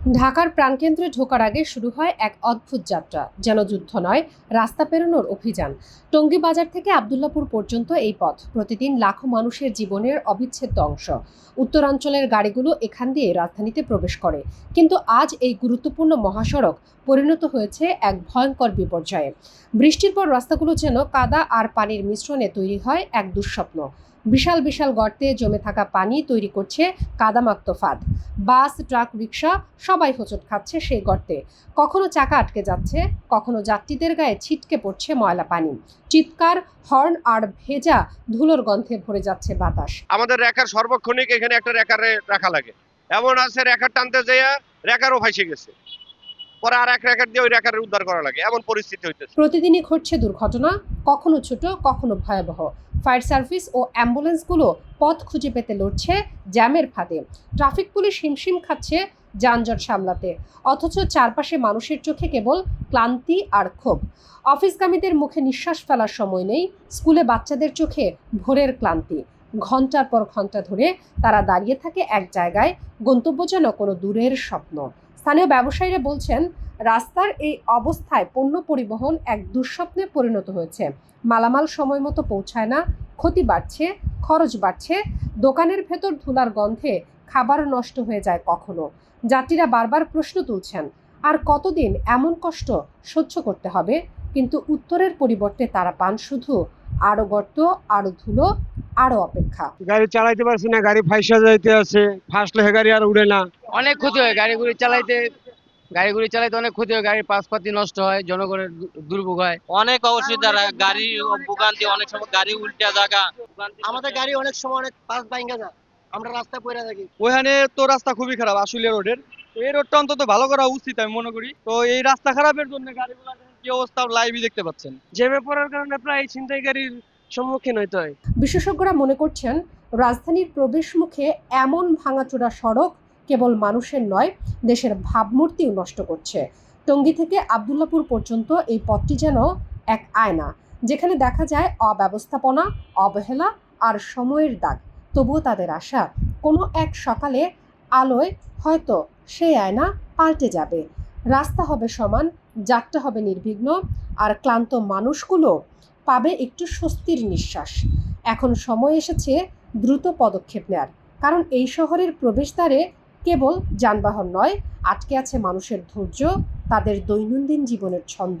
ঢাকার প্রাণকেন্দ্রে ঢোকার আগে শুরু হয় এক অদ্ভুত যাত্রা, যেন যুদ্ধ নয়, রাস্তা পেরোনোর অভিযান। টঙ্গী বাজার থেকে আবদুল্লাপুর পর্যন্ত এই পথ, প্রতিদিন লাখো মানুষের জীবনের অবিচ্ছেদ্য অংশ। উত্তরাঞ্চলের গাড়িগুলো এখান দিয়ে রাজধানীতে প্রবেশ করে। কিন্তু আজ এই গুরুত্বপূর্ণ মহাসড়ক পরিণত হয়েছে এক ভয়ঙ্কর বিপর্যয়ে। বৃষ্টির পর রাস্তাগুলো যেন কাদা আর পানির মিশ্রণে তৈরি হয় এক দুঃস্বপ্ন। বিশাল বিশাল গর্তে জমে থাকা পানি তৈরি করছে কাদামাক্ত ফাঁদ। বাস ট্রাক রিক্সা সবাই হোঁচট খাচ্ছে সেই গর্তে। কখনো চাকা আটকে যাচ্ছে কখনো যাত্রীদের গায়ে ছিটকে পড়ছে ময়লা পানি। চিৎকার হর্ন আর ভেজা ধুলোর গন্ধে ভরে যাচ্ছে বাতাস। আমাদের রেখার সর্বক্ষণিক এখানে একটা রেখারে রাখা লাগে। এমন আছে রেখার টানতে যাইয়া রেখারও ফাইসে গেছে। পরে আর এক রেখার দিয়ে ওই রেখার উদ্ধার করা লাগে। এমন পরিস্থিতি হইতেছে। প্রতিদিনই ঘটছে দুর্ঘটনা কখনো ছোট কখনো ভয়াবহ। ফায়ার সার্ভিস ও অ্যাম্বুলেন্সগুলো পথ খুঁজে পেতে লড়ছে জ্যামের ফাঁদে। ট্রাফিক পুলিশ হিমশিম খাচ্ছে যানজট সামলাতে, অথচ চারপাশে মানুষের চোখে কেবল ক্লান্তি আর ক্ষোভ। অফিসগামীদের মুখে নিঃশ্বাস ফেলার সময় নেই, স্কুলে বাচ্চাদের চোখে ভোরের ক্লান্তি। ঘণ্টার পর ঘণ্টা ধরে তারা দাঁড়িয়ে থাকে এক জায়গায়, গন্তব্য যেন কোনো দূরের স্বপ্ন। স্থানীয় ব্যবসায়ীরা বলছেন রাস্তার এই অবস্থায় পণ্য পরিবহন এক দুঃস্বপ্নে পরিণত হয়েছে। মালামাল সময় মতো পৌঁছায় না ক্ষতি বাড়ছে খরচ বাড়ছে দোকানের ভেতর ধুলার গন্ধে খাবার নষ্ট হয়ে যায় কখনো। যাত্রীরা বারবার প্রশ্ন তুলছেন আর কতদিন এমন কষ্ট সহ্য করতে হবে? কিন্তু উত্তরের পরিবর্তে তারা পান শুধু আরও গর্ত আরও ধুলো আরও অপেক্ষা। গাড়ি চালাইতে পারছি না গাড়ি ফাইসা যাইতে আছে ফাসলে গাড়ি আর উড়ে না। অনেক ক্ষতি হয় গাড়িগুলি চালাইতে গাড়িগুলি চালাইতে অনেক ক্ষতি হয় গাড়ির পাশপাতি নষ্ট হয় জনগণের দুর্ভোগ হয়। অনেক অসুবিধা গাড়ি ভোগান্তি অনেক সময় গাড়ি উল্টে জায়গা। আমাদের গাড়ি অনেক সময় অনেক পাশ ভাঙ্গা যায় আমরা রাস্তায় পড়ে থাকি। ওখানে তো রাস্তা খুবই খারাপ আশুলিয়া রোডের। তো এই রোডটা অন্তত ভালো করা উচিত আমি মনে করি। তো এই রাস্তা খারাপের জন্য গাড়িগুলো কি অবস্থা লাইভই দেখতে পাচ্ছেন। জেমে পড়ার কারণে প্রায় ছিনতাইকারীর সম্মুখীন হইতে হয়। বিশেষজ্ঞরা মনে করছেন রাজধানীর প্রবেশ মুখে এমন ভাঙাচোরা সড়ক কেবল মানুষের নয়, দেশের ভাবমূর্তিও নষ্ট করছে। টঙ্গী থেকে আবদুল্লাপুর পর্যন্ত এই পথটি যেন এক আয়না, যেখানে দেখা যায় অব্যবস্থাপনা, অবহেলা আর সময়ের দাগ। তবুও তাদের আশা, কোনো এক সকালে আলোয় হয়তো সেই আয়না পাল্টে যাবে। রাস্তা হবে সমান, যাত্রা হবে নির্বিঘ্ন, আর ক্লান্ত মানুষগুলো পাবে একটু স্বস্তির নিঃশ্বাস। এখন সময় এসেছে দ্রুত পদক্ষেপ নেয়ার, কারণ এই শহরের প্রবেশদ্বারে কেবল যানবাহন নয় আটকে আছে মানুষের ধৈর্য তাদের দৈনন্দিন জীবনের ছন্দ।